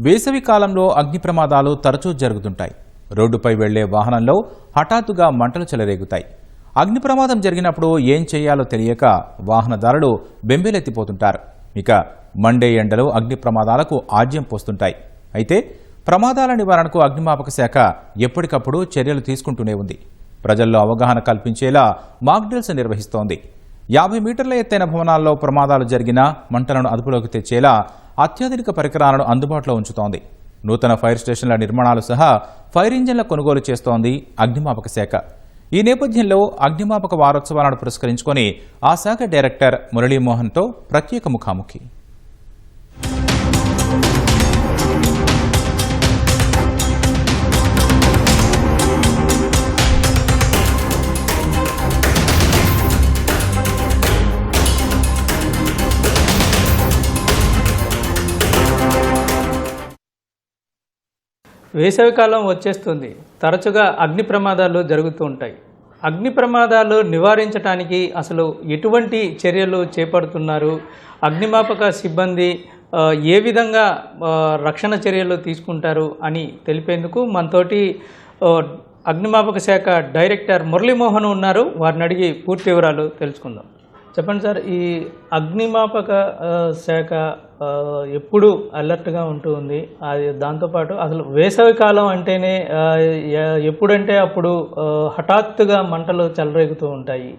వేసవి కాలంలో అగ్ని ప్రమాదాలు తరచూ జరుగుతుంటాయి. రోడ్డుపై వెళ్ళే వాహనంలో హఠాత్తుగా మంటలు చెలరేగుతాయి. అగ్ని ప్రమాదం జరిగినప్పుడు ఏం చేయాలో తెలియక వాహనదారులు బెంబేలెత్తిపోతుంటారు. ఇక మండే ఎండలు అగ్ని ప్రమాదాలకు ఆజ్యం పోస్తుంటాయి. అయితే ప్రమాదాల నివారణకు అగ్నిమాపక శాఖ ఎప్పటికప్పుడు చర్యలు తీసుకుంటూనే ఉంది. ప్రజల్లో అవగాహన కల్పించేలా మాక్డ్రిల్స్ నిర్వహిస్తోంది. యాభై మీటర్ల ఎత్తైన భవనాల్లో ప్రమాదాలు జరిగినా మంటలను అదుపులోకి తెచ్చేలా అత్యాధునిక పరికరాలను అందుబాటులో ఉంచుతోంది. నూతన ఫైర్ స్టేషన్ల నిర్మాణాలు సహా ఫైర్ ఇంజన్ల కొనుగోలు చేస్తోంది అగ్నిమాపక శాఖ. ఈ నేపథ్యంలో అగ్నిమాపక వారోత్సవాలను పురస్కరించుకొని ఆ శాఖ డైరెక్టర్ మురళీమోహన్తో ప్రత్యేక ముఖాముఖి. వేసవికాలం వచ్చేస్తుంది. తరచుగా అగ్ని ప్రమాదాలు జరుగుతూ ఉంటాయి. అగ్ని ప్రమాదాలు నివారించడానికి అసలు ఎటువంటి చర్యలు చేపడుతున్నారు? అగ్నిమాపక సిబ్బంది ఏ విధంగా రక్షణ చర్యలు తీసుకుంటారు అని తెలిపేందుకు మనతోటి అగ్నిమాపక శాఖ డైరెక్టర్ మురళీమోహన్ ఉన్నారు. వారిని అడిగి పూర్తి వివరాలు తెలుసుకుందాం. చెప్పండి సార్ ఈ అగ్నిమాపక శాఖ ఎప్పుడు అలర్ట్గా ఉంటూ ఉంది. అది దాంతోపాటు అసలు వేసవి కాలం అంటేనే ఎప్పుడంటే అప్పుడు హఠాత్తుగా మంటలు చెలరేగుతూ ఉంటాయి.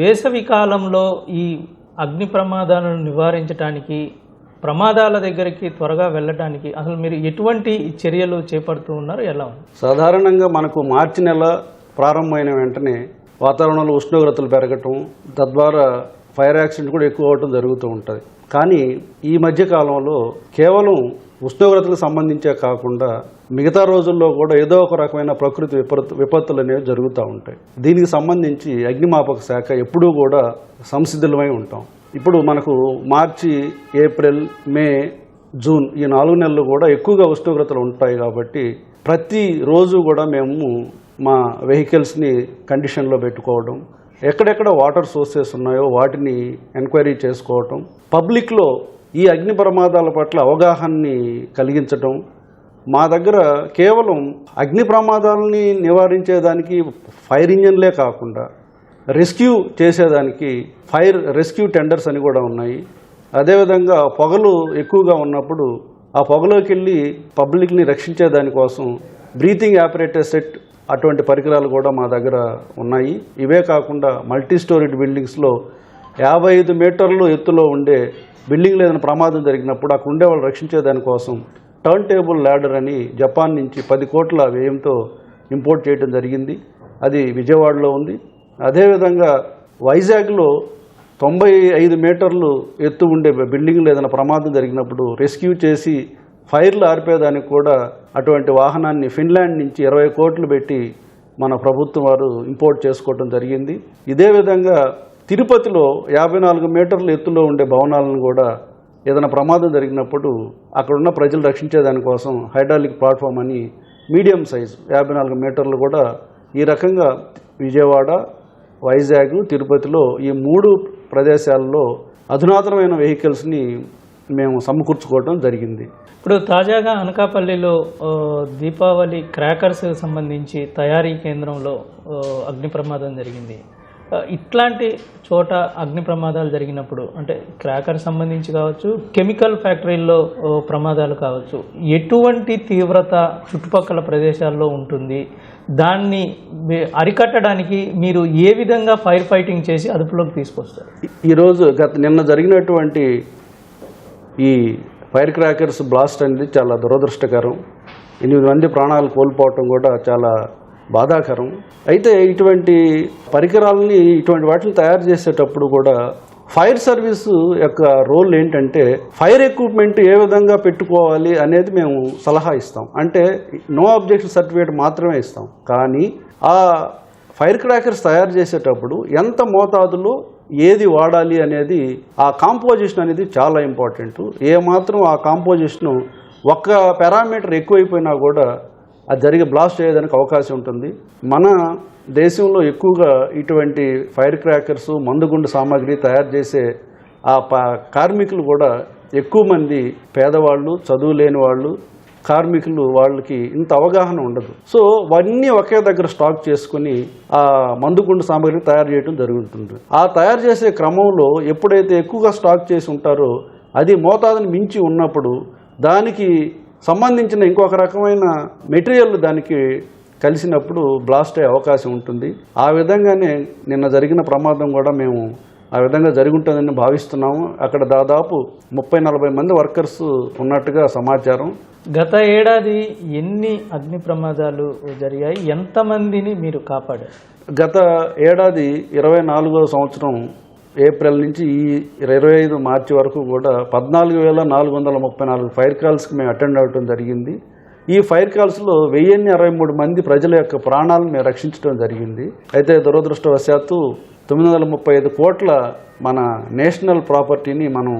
వేసవి కాలంలో ఈ అగ్ని ప్రమాదాలను నివారించడానికి ప్రమాదాల దగ్గరికి త్వరగా వెళ్ళడానికి అసలు మీరు ఎటువంటి చర్యలు చేపడుతూ ఉన్నారు? ఎలా ఉంది? సాధారణంగా మనకు మార్చి నెల ప్రారంభమైన వెంటనే వాతావరణంలో ఉష్ణోగ్రతలు పెరగటం తద్వారా ఫైర్ యాక్సిడెంట్ కూడా ఎక్కువ అవటం జరుగుతూ ఉంటుంది. కానీ ఈ మధ్య కాలంలో కేవలం ఉష్ణోగ్రతలకు సంబంధించే కాకుండా మిగతా రోజుల్లో కూడా ఏదో ఒక రకమైన ప్రకృతి విపత్తు విపత్తులు అనేవి జరుగుతూ ఉంటాయి. దీనికి సంబంధించి అగ్నిమాపక శాఖ ఎప్పుడూ కూడా సంసిద్ధులమై ఉంటాం. ఇప్పుడు మనకు మార్చి ఏప్రిల్ మే జూన్ ఈ నాలుగు నెలలు కూడా ఎక్కువగా ఉష్ణోగ్రతలు ఉంటాయి కాబట్టి ప్రతి రోజు కూడా మేము మా వెహికల్స్ని కండిషన్లో పెట్టుకోవడం ఎక్కడెక్కడ వాటర్ సోర్సెస్ ఉన్నాయో వాటిని ఎంక్వైరీ చేసుకోవటం పబ్లిక్లో ఈ అగ్ని ప్రమాదాల పట్ల అవగాహనని కలిగించటం మా దగ్గర కేవలం అగ్ని ప్రమాదాలని నివారించేదానికి ఫైర్ ఇంజన్లే కాకుండా రెస్క్యూ చేసేదానికి ఫైర్ రెస్క్యూ టెండర్స్ అని కూడా ఉన్నాయి. అదేవిధంగా పొగలు ఎక్కువగా ఉన్నప్పుడు ఆ పొగలోకి వెళ్ళి పబ్లిక్ని రక్షించే దానికోసం బ్రీతింగ్ ఆపరేటర్ సెట్ అటువంటి పరికరాలు కూడా మా దగ్గర ఉన్నాయి. ఇవే కాకుండా మల్టీ స్టోరీడ్ బిల్డింగ్స్లో యాభై ఐదు మీటర్లు ఎత్తులో ఉండే బిల్డింగ్లో ఏదైనా ప్రమాదం జరిగినప్పుడు అక్కడ ఉండే వాళ్ళు రక్షించే దానికోసం టర్న్ టేబుల్ ల్యాడర్ అని జపాన్ నుంచి పది కోట్ల వ్యయంతో ఇంపోర్ట్ చేయడం జరిగింది. అది విజయవాడలో ఉంది. అదేవిధంగా వైజాగ్లో తొంభై ఐదు మీటర్లు ఎత్తు ఉండే బిల్డింగ్లో ఏదైనా ప్రమాదం జరిగినప్పుడు రెస్క్యూ చేసి ఫైర్లు ఆర్పేదానికి కూడా అటువంటి వాహనాన్ని ఫిన్లాండ్ నుంచి ఇరవై కోట్లు పెట్టి మన ప్రభుత్వం వారు ఇంపోర్ట్ చేసుకోవడం జరిగింది. ఇదే విధంగా తిరుపతిలో యాభై నాలుగు మీటర్ల ఎత్తులో ఉండే భవనాలను కూడా ఏదైనా ప్రమాదం జరిగినప్పుడు అక్కడున్న ప్రజలు రక్షించేదానికోసం హైడ్రాలిక్ ప్లాట్ఫామ్ అని మీడియం సైజ్ యాభై నాలుగు మీటర్లు కూడా ఈ రకంగా విజయవాడ వైజాగ్ తిరుపతిలో ఈ మూడు ప్రదేశాల్లో అధునాతనమైన వెహికల్స్ని మేము సమకూర్చుకోవడం జరిగింది. ఇప్పుడు తాజాగా అనకాపల్లిలో దీపావళి క్రాకర్స్ సంబంధించి తయారీ కేంద్రంలో అగ్ని ప్రమాదం జరిగింది. ఇట్లాంటి చోట అగ్ని ప్రమాదాలు జరిగినప్పుడు అంటే క్రాకర్ సంబంధించి కావచ్చు కెమికల్ ఫ్యాక్టరీల్లో ప్రమాదాలు కావచ్చు ఎటువంటి తీవ్రత చుట్టుపక్కల ప్రదేశాల్లో ఉంటుంది? దాన్ని అరికట్టడానికి మీరు ఏ విధంగా ఫైర్ ఫైటింగ్ చేసి అదుపులోకి తీసుకొస్తారు? ఈరోజు గత నిన్న జరిగినటువంటి ఈ ఫైర్ క్రాకర్స్ బ్లాస్ట్ అనేది చాలా దురదృష్టకరం. ఎనిమిది మంది ప్రాణాలు కోల్పోవటం కూడా చాలా బాధాకరం. అయితే ఇటువంటి పరికరాలని ఇటువంటి వాటిని తయారు చేసేటప్పుడు కూడా ఫైర్ సర్వీస్ యొక్క రోల్ ఏంటంటే ఫైర్ ఎక్విప్మెంట్ ఏ విధంగా పెట్టుకోవాలి అనేది మేము సలహా ఇస్తాం. అంటే నో అబ్జెక్షన్ సర్టిఫికేట్ మాత్రమే ఇస్తాం. కానీ ఆ ఫైర్ క్రాకర్స్ తయారు చేసేటప్పుడు ఎంత మోతాదులో ఏది వాడాలి అనేది ఆ కాంపోజిషన్ అనేది చాలా ఇంపార్టెంట్ ఏ మాత్రం ఆ కాంపోజిషన్ ఒక్క పారామీటర్ ఎక్కువైపోయినా కూడా అది జరిగే బ్లాస్ట్ చేయడానికి అవకాశం ఉంటుంది. మన దేశంలో ఎక్కువగా ఇటువంటి ఫైర్ క్రాకర్స్ మందుగుండు సామాగ్రి తయారు చేసే ఆ కార్మికులు కూడా ఎక్కువ మంది పేదవాళ్ళు చదువు లేని వాళ్ళు కార్మికులు వాళ్ళకి ఇంత అవగాహన ఉండదు. సో అవన్నీ ఒకే దగ్గర స్టాక్ చేసుకుని ఆ మందుగుండు సామాగ్రి తయారు చేయడం జరుగుతుంది. ఆ తయారు చేసే క్రమంలో ఎప్పుడైతే ఎక్కువగా స్టాక్ చేసి ఉంటారో అది మోతాదుని మించి ఉన్నప్పుడు దానికి సంబంధించిన ఇంకొక రకమైన మెటీరియల్ దానికి కలిసినప్పుడు బ్లాస్ట్ అయ్యే అవకాశం ఉంటుంది. ఆ విధంగానే నిన్న జరిగిన ప్రమాదం కూడా మేము ఆ విధంగా జరిగి ఉంటుందని భావిస్తున్నాము. అక్కడ దాదాపు ముప్పై నలభై మంది వర్కర్స్ ఉన్నట్టుగా సమాచారం. గత ఏడాది ఎన్ని అగ్ని ప్రమాదాలు జరిగాయి? ఎంతమందిని మీరు కాపాడారు? గత ఏడాది ఇరవై నాలుగో సంవత్సరం ఏప్రిల్ నుంచి ఈ ఇరవై ఐదు మార్చి వరకు కూడా పద్నాలుగు వేల నాలుగు వందల ముప్పై నాలుగు ఫైర్ కాల్స్కి మేము అటెండ్ అవ్వడం జరిగింది. ఈ ఫైర్ కాల్స్లో వెయ్యిన్ని అరవై మూడు మంది ప్రజల యొక్క ప్రాణాలను మేము రక్షించడం జరిగింది. అయితే దురదృష్టవశాత్తు తొమ్మిది వందల ముప్పై ఐదు కోట్ల మన నేషనల్ ప్రాపర్టీని మనం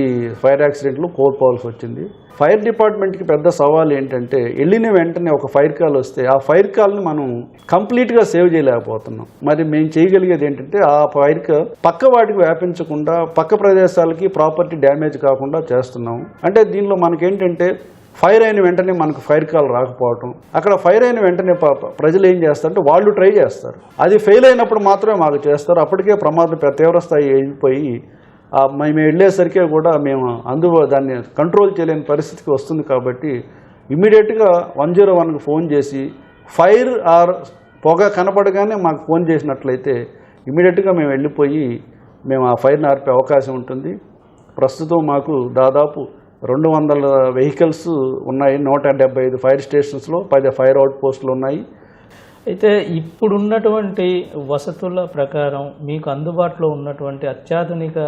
ఈ ఫైర్ యాక్సిడెంట్లో కోల్పోవాల్సి వచ్చింది. ఫైర్ డిపార్ట్మెంట్కి పెద్ద సవాల్ ఏంటంటే వెళ్ళిన వెంటనే ఒక ఫైర్ కాల్ వస్తే ఆ ఫైర్ కాల్ని మనం కంప్లీట్గా సేవ్ చేయలేకపోతున్నాం. మరి మేము చేయగలిగేది ఏంటంటే ఆ ఫైర్ కాల్ పక్క వాటికి వ్యాపించకుండా పక్క ప్రదేశాలకి ప్రాపర్టీ డ్యామేజ్ కాకుండా చేస్తున్నాం. అంటే దీనిలో మనకేంటంటే ఫైర్ అయిన వెంటనే మనకు ఫైర్ కాల్ రాకపోవటం. అక్కడ ఫైర్ అయిన వెంటనే ప్రజలు ఏం చేస్తారంటే వాళ్ళు ట్రై చేస్తారు. అది ఫెయిల్ అయినప్పుడు మాత్రమే మాకు చేస్తారు. అప్పటికే ప్రమాదం తీవ్ర తీవ్రస్థాయి అయిపోయి మేము వెళ్ళేసరికి కూడా మేము అందు దాన్ని కంట్రోల్ చేయలేని పరిస్థితికి వస్తుంది కాబట్టి ఇమీడియట్గా వన్ జీరో వన్కి ఫోన్ చేసి ఫైర్ ఆర్ పొగ కనపడగానే మాకు ఫోన్ చేసినట్లయితే ఇమీడియట్గా మేము వెళ్ళిపోయి మేము ఆ ఫైర్ని ఆర్పే అవకాశం ఉంటుంది. ప్రస్తుతం మాకు దాదాపు రెండు వందల వెహికల్స్ ఉన్నాయి. నూట డెబ్బై ఐదు ఫైర్ స్టేషన్స్లో పది ఫైర్ అవుట్ పోస్టులు ఉన్నాయి. అయితే ఇప్పుడున్నటువంటి వసతుల ప్రకారం మీకు అందుబాటులో ఉన్నటువంటి అత్యాధునిక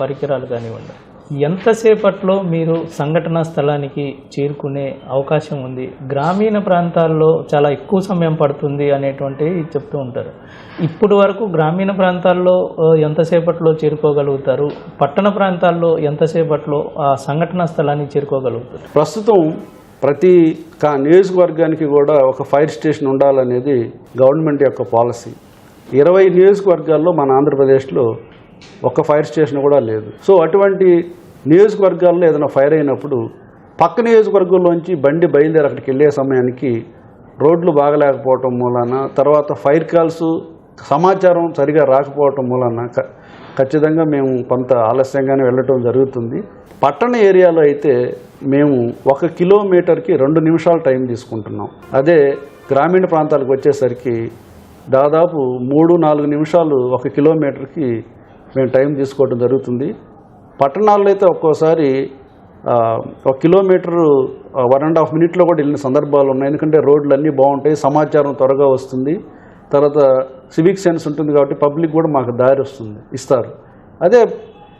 పరికరాలు కానివ్వండి. ఎంతసేపట్లో మీరు సంఘటన స్థలానికి చేరుకునే అవకాశం ఉంది? గ్రామీణ ప్రాంతాల్లో చాలా ఎక్కువ సమయం పడుతుంది అనేటువంటివి చెప్తూ ఉంటారు. ఇప్పుడు వరకు గ్రామీణ ప్రాంతాల్లో ఎంతసేపట్లో చేరుకోగలుగుతారు? పట్టణ ప్రాంతాల్లో ఎంతసేపట్లో ఆ సంఘటన స్థలానికి చేరుకోగలుగుతారు? ప్రస్తుతం ప్రతి కా నియోజకవర్గానికి కూడా ఒక ఫైర్ స్టేషన్ ఉండాలనేది గవర్నమెంట్ యొక్క పాలసీ. ఇరవై నియోజకవర్గాల్లో మన ఆంధ్రప్రదేశ్లో ఒక్క ఫైర్ స్టేషన్ కూడా లేదు. సో అటువంటి నియోజకవర్గాల్లో ఏదైనా ఫైర్ అయినప్పుడు పక్క నియోజకవర్గంలోంచి బండి బయలుదేరి అక్కడికి వెళ్ళే సమయానికి రోడ్లు బాగలేకపోవటం మూలాన తర్వాత ఫైర్ కాల్స్ సమాచారం సరిగా రాకపోవటం మూలాన ఖచ్చితంగా మేము కొంత ఆలస్యంగానే వెళ్ళటం జరుగుతుంది. పట్టణ ఏరియాలో అయితే మేము ఒక కిలోమీటర్కి రెండు నిమిషాలు టైం తీసుకుంటున్నాం. అదే గ్రామీణ ప్రాంతాలకు వచ్చేసరికి దాదాపు మూడు నాలుగు నిమిషాలు ఒక కిలోమీటర్కి మేము టైం తీసుకోవడం జరుగుతుంది. పట్టణాల్లో అయితే ఒక్కోసారి ఒక కిలోమీటరు వన్ అండ్ హాఫ్ మినిట్లో కూడా వెళ్ళిన సందర్భాలు ఉన్నాయి. ఎందుకంటే రోడ్లు అన్నీ బాగుంటాయి సమాచారం త్వరగా వస్తుంది. తర్వాత సివిక్ సెన్స్ ఉంటుంది కాబట్టి పబ్లిక్ కూడా మాకు దారి వస్తుంది ఇస్తారు. అదే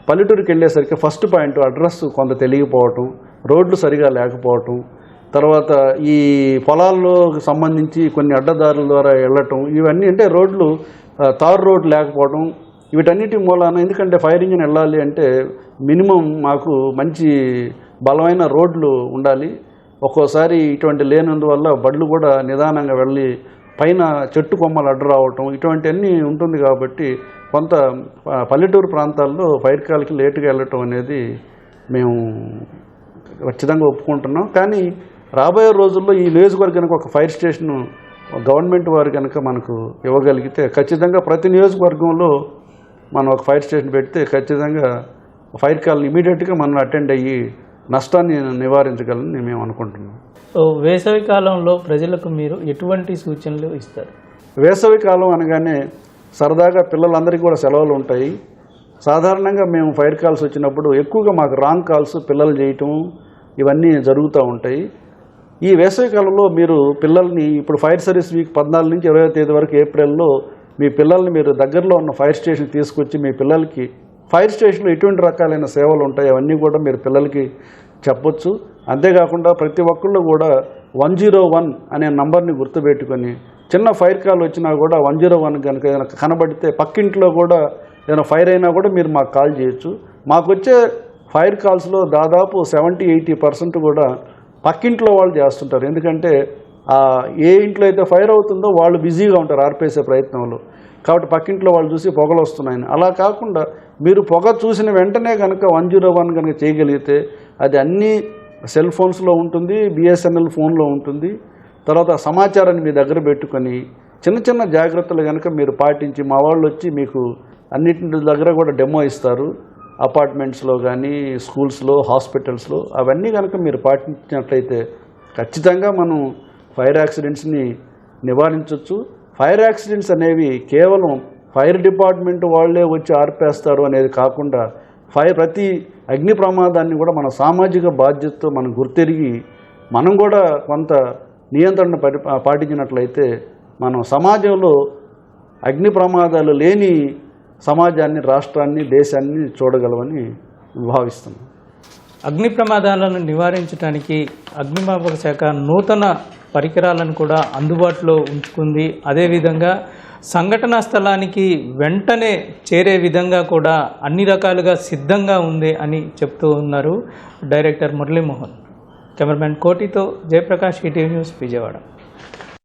పల్లెటూరుకి వెళ్ళేసరికి ఫస్ట్ పాయింట్ అడ్రస్ కొంత తెలియకపోవటం రోడ్లు సరిగా లేకపోవటం తర్వాత ఈ పొలాల్లో సంబంధించి కొన్ని అడ్డదారుల ద్వారా వెళ్ళటం ఇవన్నీ అంటే రోడ్లు తారు రోడ్లు లేకపోవడం వీటన్నిటి మూలాన ఎందుకంటే ఫైర్ ఇంజిన్ వెళ్ళాలి అంటే మినిమం మాకు మంచి బలమైన రోడ్లు ఉండాలి. ఒక్కోసారి ఇటువంటి లేనందువల్ల బళ్ళు కూడా నిదానంగా వెళ్ళి పైన చెట్టు కొమ్మలు అడ్డు రావటం ఇటువంటివన్నీ ఉంటుంది కాబట్టి కొంత పల్లెటూరు ప్రాంతాల్లో ఫైర్ కాల్కి లేటుగా వెళ్ళటం అనేది మేము ఖచ్చితంగా ఒప్పుకుంటున్నాం. కానీ రాబోయే రోజుల్లో ఈ నియోజకవర్గానికి ఒక ఫైర్ స్టేషన్ గవర్నమెంట్ వారు కనుక మనకు ఇవ్వగలిగితే ఖచ్చితంగా ప్రతి నియోజకవర్గంలో మనం ఒక ఫైర్ స్టేషన్ పెడితే ఖచ్చితంగా ఫైర్ కాల్ని ఇమీడియట్గా మనం అటెండ్ అయ్యి నష్టాన్ని నివారించగలని మేము అనుకుంటున్నాం. వేసవి కాలంలో ప్రజలకు మీరు ఎటువంటి సూచనలు ఇస్తారు? వేసవి కాలం అనగానే సరదాగా పిల్లలందరికీ కూడా సెలవులు ఉంటాయి. సాధారణంగా మేము ఫైర్ కాల్స్ వచ్చినప్పుడు ఎక్కువగా మాకు రాంగ్ కాల్స్ పిల్లలు చేయటం ఇవన్నీ జరుగుతూ ఉంటాయి. ఈ వేసవి కాలంలో మీరు పిల్లల్ని ఇప్పుడు ఫైర్ సర్వీస్ వీక్ పద్నాలుగు నుంచి ఇరవై తేదీ వరకు ఏప్రిల్లో మీ పిల్లల్ని మీరు దగ్గరలో ఉన్న ఫైర్ స్టేషన్ తీసుకొచ్చి మీ పిల్లలకి ఫైర్ స్టేషన్లో ఎటువంటి రకాలైన సేవలు ఉంటాయి అవన్నీ కూడా మీరు పిల్లలకి చెప్పొచ్చు. అంతేకాకుండా ప్రతి ఒక్కళ్ళు కూడా వన్ జీరో వన్ అనే నంబర్ని గుర్తుపెట్టుకొని చిన్న ఫైర్ కాల్ వచ్చినా కూడా వన్ జీరో వన్ కనుక ఏదైనా కనబడితే పక్కింట్లో కూడా ఏదైనా ఫైర్ అయినా కూడా మీరు మాకు కాల్ చేయొచ్చు. మాకు వచ్చే ఫైర్ కాల్స్లో దాదాపు సెవెంటీ ఎయిటీ పర్సెంట్ కూడా పక్కింట్లో వాళ్ళు చేస్తుంటారు. ఎందుకంటే ఏ ఇంట్లో అయితే ఫైర్ అవుతుందో వాళ్ళు బిజీగా ఉంటారు ఆర్పేసే ప్రయత్నంలో. కాబట్టి పక్కింట్లో వాళ్ళు చూసి పొగలు వస్తున్నాయని. అలా కాకుండా మీరు పొగ చూసిన వెంటనే కనుక వన్ జీరో వన్ కనుక చేయగలిగితే అది అన్ని సెల్ ఫోన్స్లో ఉంటుంది బిఎస్ఎన్ఎల్ ఫోన్లో ఉంటుంది. తర్వాత సమాచారాన్ని మీ దగ్గర పెట్టుకొని చిన్న చిన్న జాగ్రత్తలు కనుక మీరు పాటించి మా వాళ్ళు వచ్చి మీకు అన్నింటి దగ్గర కూడా డెమో ఇస్తారు. అపార్ట్మెంట్స్లో కానీ స్కూల్స్లో హాస్పిటల్స్లో అవన్నీ కనుక మీరు పాటించినట్లయితే ఖచ్చితంగా మనం ఫైర్ యాక్సిడెంట్స్ని నివారించవచ్చు ఫైర్ యాక్సిడెంట్స్ అనేవి కేవలం ఫైర్ డిపార్ట్మెంట్ వాళ్ళే వచ్చి ఆర్పేస్తారు అనేది కాకుండా ఫైర్ ప్రతి అగ్ని ప్రమాదాన్ని కూడా మన సామాజిక బాధ్యతతో మనం గుర్తెరిగి మనం కూడా కొంత నియంత్రణ పరి పాటించినట్లయితే మనం సమాజంలో అగ్ని ప్రమాదాలు లేని సమాజాన్ని రాష్ట్రాన్ని దేశాన్ని చూడగలమని భావిస్తున్నాం. అగ్ని ప్రమాదాలను నివారించడానికి అగ్నిమాపక శాఖ నూతన పరికరాలను కూడా అందుబాటులో ఉంచుకుంది. అదేవిధంగా సంఘటనా స్థలానికి వెంటనే చేరే విధంగా కూడా అన్ని రకాలుగా సిద్ధంగా ఉంది అని చెప్తూ ఉన్నారు డైరెక్టర్ మురళీమోహన్. కెమెరామెన్ కోటితో జయప్రకాష్ ఈటీవీ న్యూస్ విజయవాడ.